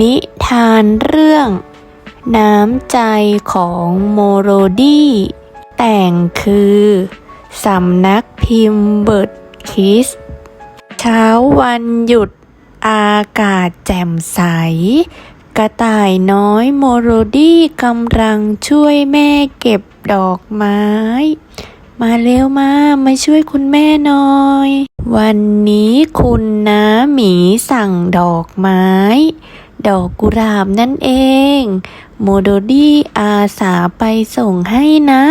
นิทานเรื่อง น้ำใจของโมโรดี้ แต่งคือสำนักพิมพ์เบิร์ดคิส เช้าวันหยุดอากาศแจ่มใส กระต่ายน้อยโมโรดี้กำลังช่วยแม่เก็บดอกไม้ มาเร็วมา มาช่วยคุณแม่หน่อย วันนี้คุณน้าหมีสั่งดอกไม้ ดอกกุหลาบนั่นเอง โมโดดี้อาสาไปส่งให้นะ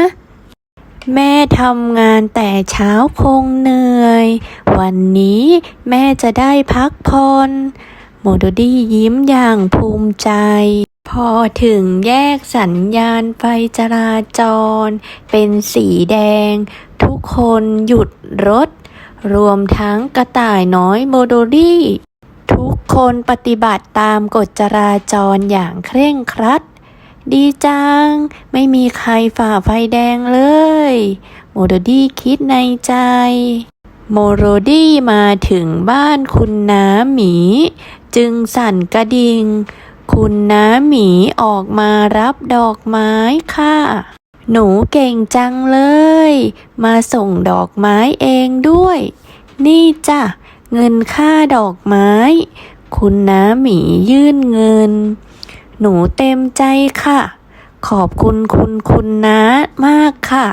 แม่ทำงานแต่เช้าคงเหนื่อย วันนี้แม่จะได้พักผ่อนโมโดดี้ยิ้มอย่างภูมิใจพอถึงแยกสัญญาณไฟจราจร เป็นสีแดง ทุกคนหยุดรถ รวมทั้งกระต่ายน้อยโมโดดี้ คนปฏิบัติตามกฎจราจรอย่างเคร่งครัด ดีจัง ไม่มีใครฝ่าไฟแดงเลย โมโรดี้คิดในใจ โมโรดี้มาถึงบ้านคุณน้าหมี จึงสั่นกระดิ่งคุณน้าหมีออกมารับดอกไม้ค่ะ หนูเก่งจังเลย มาส่งดอกไม้เองด้วย นี่จ้ะเงินค่าดอกไม้ คุณน้าหมียื่นเงิน หนูเต็มใจค่ะ ขอบคุณคุณคุณน้ามากค่ะ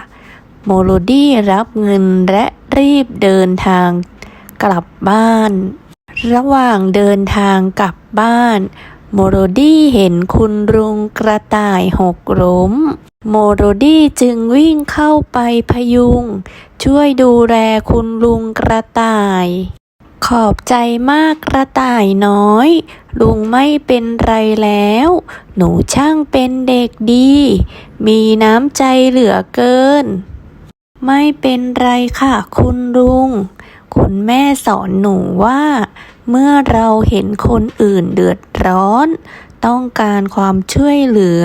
โมโลดี้รับเงินและรีบเดินทางกลับบ้าน ระหว่างเดินทางกลับบ้าน โมโรดี้เห็นคุณลุงกระต่ายหกล้ม โมโรดี้จึงวิ่งเข้าไปพยุง ช่วยดูแลคุณลุงกระต่าย ขอบใจมากกระต่ายน้อย ลุงไม่เป็นไรแล้ว หนูช่างเป็นเด็กดี มีน้ำใจเหลือเกิน ไม่เป็นไรค่ะ คุณลุง คุณแม่สอนหนูว่า เมื่อเราเห็นคนอื่นเดือดร้อน ต้องการความช่วยเหลือ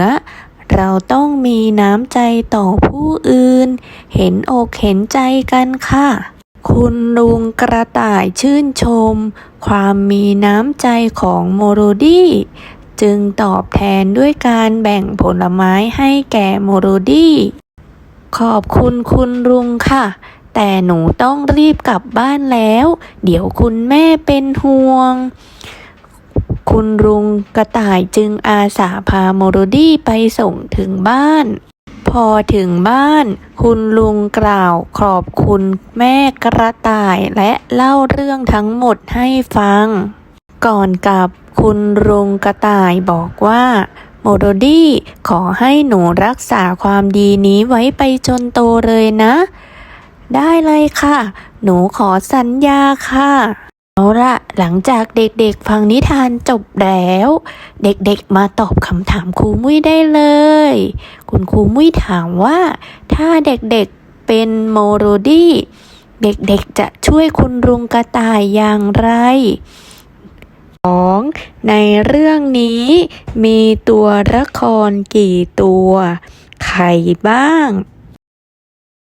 เราต้องมีน้ำใจต่อผู้อื่น เห็นอกเห็นใจกันค่ะ คุณลุงกระต่ายชื่นชม ความมีน้ำใจของโมโรดี้ จึงตอบแทนด้วยการแบ่งผลไม้ให้แก่โมโรดี้ ขอบคุณคุณลุงค่ะ แต่หนูต้องรีบกลับบ้านแล้ว เดี๋ยวคุณแม่เป็นห่วง คุณลุงกระต่ายจึงอาสาพาโมโรดี้ไปส่งถึงบ้าน พอถึงบ้าน คุณลุงกล่าวขอบคุณแม่กระต่ายและเล่าเรื่องทั้งหมดให้ฟัง ก่อนกลับคุณลุงกระต่ายบอกว่าโมโดดี้ขอให้หนูรักษาความดีนี้ไว้ไปจนโตเลยนะ ได้เลยค่ะ หนูขอสัญญาค่ะ เอาละหลังจากเด็กๆฟังนิทานจบแล้ว เด็กๆมาตอบคำถามครูมุ้ยได้เลย คุณครูมุ้ยถามว่า ถ้าเด็กๆเป็นโมโรดี้เด็กๆจะช่วยคุณลุงกระต่ายอย่างไร 2. ในเรื่องนี้มีตัวละครกี่ตัว ใครบ้าง